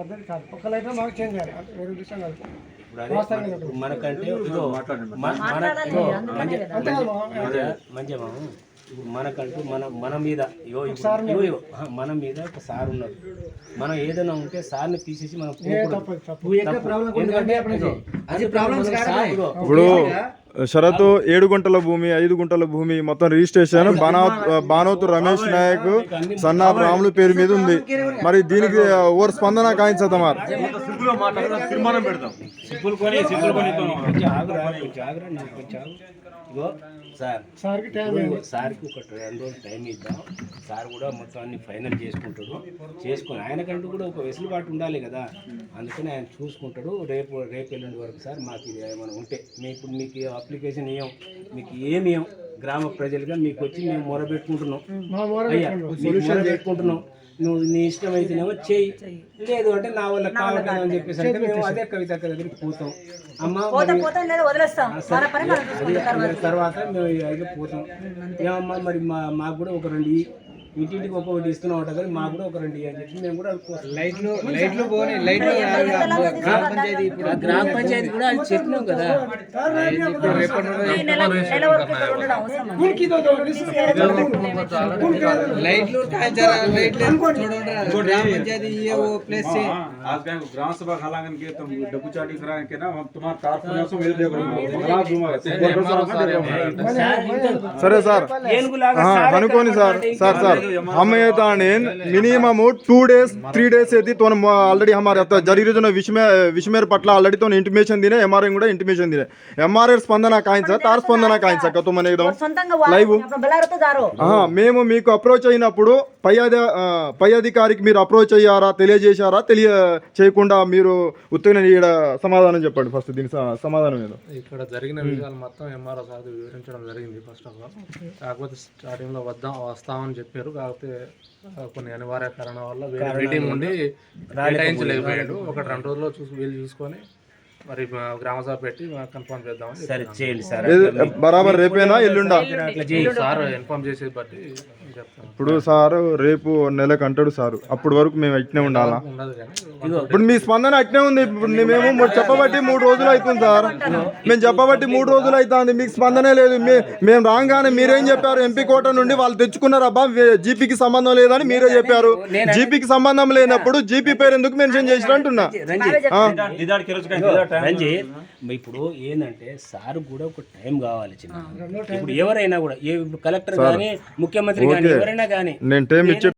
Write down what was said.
పద్ధతి కాదు. ఒక్కలైతే మాకు చేంజ్ చేయాలి. అంటే వేరే విషయం కాదు. మనకంటే మన? మంచిగా మాము? ఇప్పుడు మనకంటూ మన మన మీద మన మీద ఒక సార్ ఉన్నారు. మనం ఏదైనా ఉంటే సార్ని తీసేసి మనం ఇప్పుడు షరతు ఏడు గుంటల భూమి ఐదు గుంటల భూమి మొత్తం రిజిస్ట్రేషన్ బానా బానోతు రమేష్ నాయక్ సన్నా రాములు పేరు మీద ఉంది. మరి దీనికి ఓవర్ స్పందన కాయించదమార్ సార్కి టైం ఇదిగో సార్కి ఒక రెండు రోజులు టైం ఇద్దాం. సార్ కూడా మొత్తం అన్ని ఫైనల్ చేసుకుంటాడు. చేసుకొని ఆయనకంటూ కూడా ఒక వెసులుబాటు ఉండాలి కదా. అందుకని ఆయన చూసుకుంటాడు. రేపు రేపు ఎల్లుండి వరకు సార్ మాకు ఇది ఏమైనా ఉంటే మేము ఇప్పుడు మీకు అప్లికేషన్ ఇవ్వం మీకు ఏమి ఇవ్వం గ్రామ ప్రజలుగా మీకు వచ్చి మేము మొరబెట్టుకుంటున్నాం. అయ్యా మీకు మొరబెట్టుకుంటున్నాం నువ్వు నీ ఇష్టం అయితేనేమో చెయ్యి లేదు అంటే నా వల్ల కావాలి కదా అని చెప్పేసి అంటే మేము అదే కవిత దగ్గరికి పోతాం. అమ్మ తర్వాత. మేము ఇక పోతాం. ఏమమ్మా మరి మా మాకు కూడా ఒక రెండు. ఇంటింటికి ఒక్కొక్కటి ఇస్తున్నాం అంట కానీ మాకు కూడా ఒక రెండు ఇయ్యి అని చెప్పి మేము కూడా అనుకోవాలి లైట్లు లైట్లు పోనీ లైట్లు గ్రామ పంచాయతీ ఇప్పుడు గ్రామ పంచాయతీ కూడా అది చెప్పినాం కదా ఇప్పుడు రేపటి నుండి ఈ నెల నెల వరకు ఇక్కడ ఉండడం అవసరం స్కూల్కి ఇదో ఒకటి లైట్లు కాల్చారా లైట్లు చూడండి గ్రామ పంచాయతీ ये वो प्लेस से आज क्या ग्राम सभा खालांगन के तुम डब्बू चाटी करा के ना हम तुम्हारा कारखाने से मिल देगा बड़ा घुमा సరే సార్ ఏనుగులాగా हाँ, సార్ అనుకోని సార్ సార్ సార్ हम ये ताने minimum two days three days यदि तो ऑलरेडी हमारे आता जरी जो विषमे विषमेर पटल ऑलरेडी तो इंटिमेशन दिने एमआरएन కూడా ఇంటిమేషన్ దినే ఎంఆర్ఆర్ స్పందన కాయించా తార్ స్పందన కాయించా तो మన एकदम సొంతంగా వాళ్ళు అప్పుడు బెల్లారితో జారో ఆహా, మేము మీకు అప్రోచ్ అయినప్పుడు పై అధి ఆ, పై అధికారికి మీరు అప్రోచ్ అయ్యారా తెలియజేశారా తెలియ చేయకుండా మీరు ఉత్తగిన ఈడ సమాధానం చెప్పండి ఫస్ట్ దీని స- సమాధానం ఏదో ఇక్కడ జరిగిన విషయాలు మొత్తం ఎంఆర్ఓ సార్ వివరించడం జరిగింది ఫస్ట్ ఆఫ్ ఆల్ కాకపోతే స్టార్టింగ్లో వద్దాం వస్తామని చెప్పారు కాకపోతే ఆ, కొన్ని అనివార్య కారణాల వల్ల వేరే మీటింగ్ ఉండి కేటాయించలేకపోయాడు. ఒక రెండు రోజుల్లో చూసి వీలు చూసుకొని మరి గ్రామ సభ పెట్టి కన్ఫర్మ్ చేద్దామని సరే చేయండి సార్. బరాబర్ రేపేనా ఎల్లుండా? సార్ ఇన్ఫార్మ్ చేసేది బట్టి ఇప్పుడు సారు రేపు నెలకు అంటాడు సారు. అప్పటి వరకు మేము అట్నే ఉండాలా? ఇప్పుడు మీ స్పందన అట్నే ఉంది. ఇప్పుడు మేము చెప్పబట్టి మూడు రోజులు అవుతుంది సార్. మేము చెప్పబట్టి మూడు రోజులు అవుతుంది. మీకు స్పందనే లేదు. మే- మేము రాగానే మీరేం చెప్పారు? ఎంపీ కోట నుండి వాళ్ళు తెచ్చుకున్నారు. అబ్బా జీపీకి సంబంధం లేదని మీరే చెప్పారు. జీపీకి సంబంధం లేనప్పుడు జీపీ పేరు ఎందుకు మెన్షన్ చేసిన అంటున్నా? ఇప్పుడు ఏంటంటే సార్ కూడా ఒక టైం కావాలి చిన్న ఇప్పుడు ఎవరైనా కూడా ఇప్పుడు కలెక్టర్ కానీ ముఖ్యమంత్రి కానీ ఎవరైనా కానీ నేను టైం ఇచ్చే